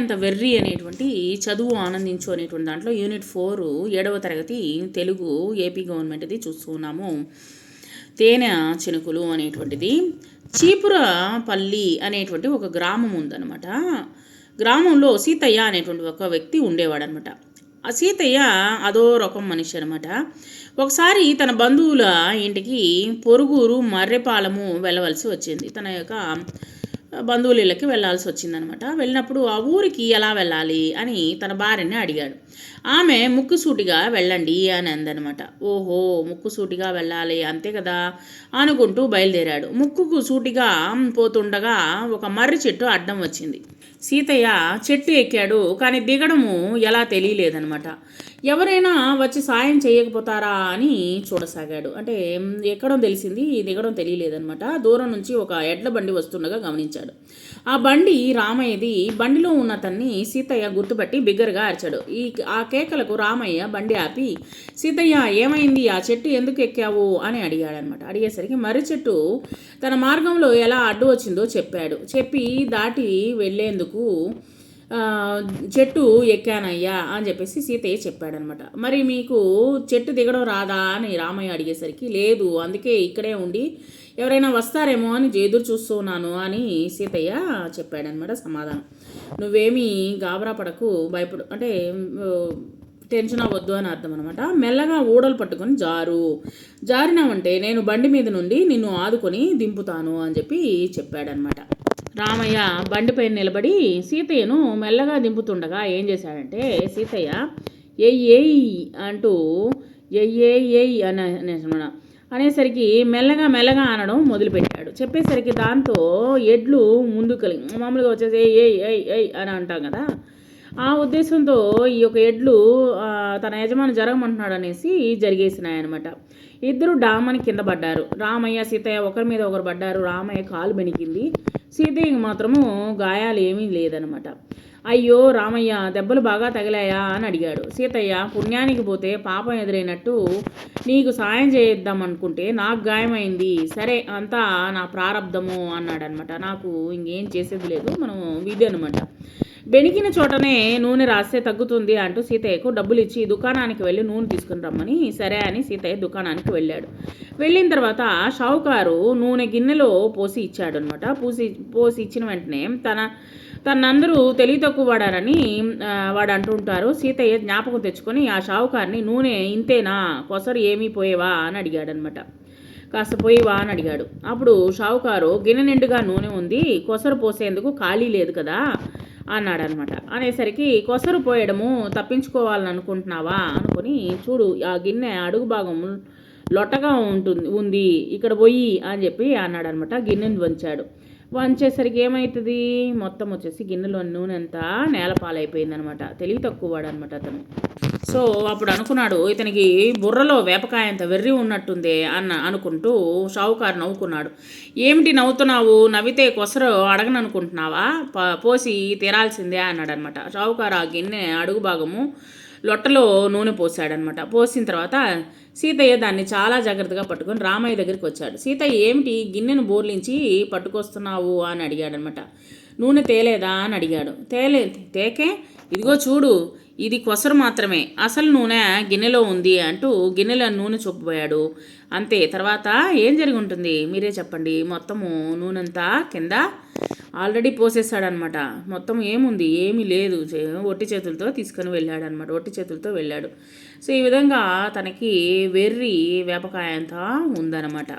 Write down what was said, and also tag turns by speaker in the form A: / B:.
A: అంత వెర్రి అనేటువంటి చదువు ఆనందించు అనేటువంటి దాంట్లో యూనిట్ ఫోర్ ఏడవ తరగతి తెలుగు ఏపీ గవర్నమెంట్ది చూస్తూ ఉన్నాము. తేనె చినుకులు అనేటువంటిది. చీపురపల్లి అనేటువంటి ఒక గ్రామం ఉందన్నమాట. గ్రామంలో సీతయ్య అనేటువంటి ఒక వ్యక్తి ఉండేవాడనమాట ఆ సీతయ్య అదో రకం మనిషి అనమాట ఒకసారి తన బంధువుల ఇంటికి పొరుగురు మర్రెపాలము వెళ్ళవలసి వచ్చింది. తన యొక్క బంధువులకి వెళ్ళాల్సి వచ్చిందనమాట. వెళ్ళినప్పుడు ఆ ఊరికి ఎలా వెళ్ళాలి అని తన భార్యని అడిగాడు. ఆమె ముక్కుసూటిగా వెళ్ళండి అని అందనమాట. ఓహో ముక్కుసూటిగా వెళ్ళాలి అంతే కదా? అనుకుంటూ బయలుదేరాడు. ముక్కుకు సూటిగా పోతుండగా ఒక మర్రి చెట్టు అడ్డం వచ్చింది. సీతయ్య చెట్టు ఎక్కాడు కానీ దిగడము ఎలా తెలియలేదనమాట. ఎవరైనా వచ్చి సాయం చేయకపోతారా అని చూడసాగాడు. అంటే ఎక్కడం తెలిసింది దిగడం తెలియలేదనమాట. దూరం నుంచి ఒక ఎడ్ల బండి వస్తుండగా గమనించాడు. ఆ బండి రామయ్యది. బండిలో ఉన్న తన్ని సీతయ్య గుర్తుపట్టి బిగ్గరగా అరిచాడు. ఈ ఆ కేకలకు రామయ్య బండి ఆపి సీతయ్య ఏమైంది? ఆ చెట్టు ఎందుకు ఎక్కావు? అని అడిగాడనమాట. అడిగేసరికి మర్రి చెట్టు తన మార్గంలో ఎలా అడ్డు వచ్చిందో చెప్పాడు. చెప్పి దాటి వెళ్ళేందుకు చెట్టు ఎక్కానయ్యా అని చెప్పేసి సీతయ్య చెప్పాడనమాట. మరి మీకు చెట్టు దిగడం రాదా? అని రామయ్య అడిగేసరికి లేదు అందుకే ఇక్కడే ఉండి ఎవరైనా వస్తారేమో అని ఎదురు చూస్తున్నాను అని సీతయ్య చెప్పాడనమాట సమాధానం. నువ్వేమీ గాబరా పడకు భయపడు అంటే టెన్షన్ అవ్వద్దు అని అర్థం అనమాట మెల్లగా ఊడలు పట్టుకొని జారు. జారినామంటే నేను బండి మీద నుండి నిన్ను ఆదుకొని దింపుతాను అని చెప్పి చెప్పాడనమాట రామయ్య బండిపై నిలబడి సీతయ్యను మెల్లగా దింపుతుండగా ఏం చేశాడంటే సీతయ్య ఎయ్ ఎయ్ అంటూ ఎయ్ ఎయ్ ఎయ్ అని అనేసమాట అనేసరికి మెల్లగా మెల్లగా అనడం మొదలుపెట్టాడు. చెప్పేసరికి దాంతో ఎడ్లు ముందుకు మామూలుగా వచ్చేసి ఏ ఏ ఏ అని అంటాం కదా? ఆ ఉద్దేశంతో ఈ యొక్క ఎడ్లు తన యజమాని జరగమంటున్నాడు అనేసి జరిగేసినాయనమాట ఇద్దరు డామని కింద పడ్డారు. రామయ్య సీతయ్య ఒకరి మీద ఒకరు పడ్డారు. రామయ్య కాలు బెనికింది సీతయ్యకి మాత్రము గాయాలు ఏమీ లేదనమాట అయ్యో రామయ్య దెబ్బలు బాగా తగిలాయా అని అడిగాడు. సీతయ్య పుణ్యానికి పోతే పాపం ఎదురైనట్టు నీకు సాయం చేద్దాం అనుకుంటే నాకు గాయమైంది. సరే అంతా నా ప్రారంధము అన్నాడనమాట నాకు ఇంకేం చేసేది లేదు. మనం వీధి అనమాట బెనికిన చోటనే నూనె రాస్తే తగ్గుతుంది అంటూ సీతయ్యకు డబ్బులు ఇచ్చి దుకాణానికి వెళ్ళి నూనె తీసుకుని రమ్మని సరే అని సీతయ్య దుకాణానికి వెళ్ళాడు. వెళ్ళిన తర్వాత షావుకారు నూనె గిన్నెలో పోసి ఇచ్చాడు అనమాట పూసి పోసి ఇచ్చిన వెంటనే తన తనందరూ తెలివి తక్కువ వాడారని వాడు అంటుంటారు సీతయ్య జ్ఞాపకం తెచ్చుకొని ఆ షావుకారిని నూనె ఇంతేనా? కొసరు ఏమీ పోయేవా? అని అడిగాడనమాట కాస్త పోయివా? అని అడిగాడు. అప్పుడు షావుకారు గిన్నె నిండుగా నూనె ఉంది కొసరు పోసేందుకు ఖాళీ లేదు కదా? అన్నాడనమాట అనేసరికి కొసరు పోయడము తప్పించుకోవాలని అనుకుంటున్నావా అనుకుని చూడు ఆ గిన్నె అడుగు భాగం లొట్టగా ఉంటుంది ఉంది ఇక్కడ పోయి అని చెప్పి అన్నాడనమాట గిన్నెను వంచాడు. వంచేసరికి ఏమవుతుంది మొత్తం వచ్చేసి గిన్నెలో నూనె అంతా నేలపాలైపోయిందనమాట తెలివి తక్కువ వాడు అనమాట అతను. సో అప్పుడు అనుకున్నాడు ఇతనికి బుర్రలో వేపకాయ అంత వెర్రి ఉన్నట్టుందే అన్న అనుకుంటూ షావుకారు నవ్వుకున్నాడు. ఏమిటి నవ్వుతున్నావు? నవ్వితే కొసరు అడగననుకుంటున్నావా? ప- పోసి తీరాల్సిందే అన్నాడు అనమాట షావుకారు ఆ గిన్నె అడుగు భాగము లొట్టలో నూనె పోసాడనమాట. పోసిన తర్వాత సీతయ్య దాన్ని చాలా జాగ్రత్తగా పట్టుకొని రామయ్య దగ్గరికి వచ్చాడు. సీతయ్య ఏమిటి గిన్నెను బోర్లించి పట్టుకొస్తున్నావు? అని అడిగాడనమాట. నూనె తేలేదా? అని అడిగాడు. తేలే తేకే? ఇదిగో చూడు ఇది కొసరు మాత్రమే. అసలు నూనె గిన్నెలో ఉంది అంటూ గిన్నెలో నూనె చూపబోయాడు. అంతే. తర్వాత ఏం జరిగి ఉంటుంది? మీరే చెప్పండి. మొత్తము నూనెంతా కింద? ఆల్రెడీ పోసేసాడనమాట మొత్తం ఏముంది? ఏమీ లేదు. ఒట్టి చేతులతో తీసుకొని వెళ్ళాడు అనమాట ఒట్టి చేతులతో వెళ్ళాడు. సో ఈ విధంగా తనకి వెర్రి వేపకాయ అంతా ఉందన్నమాట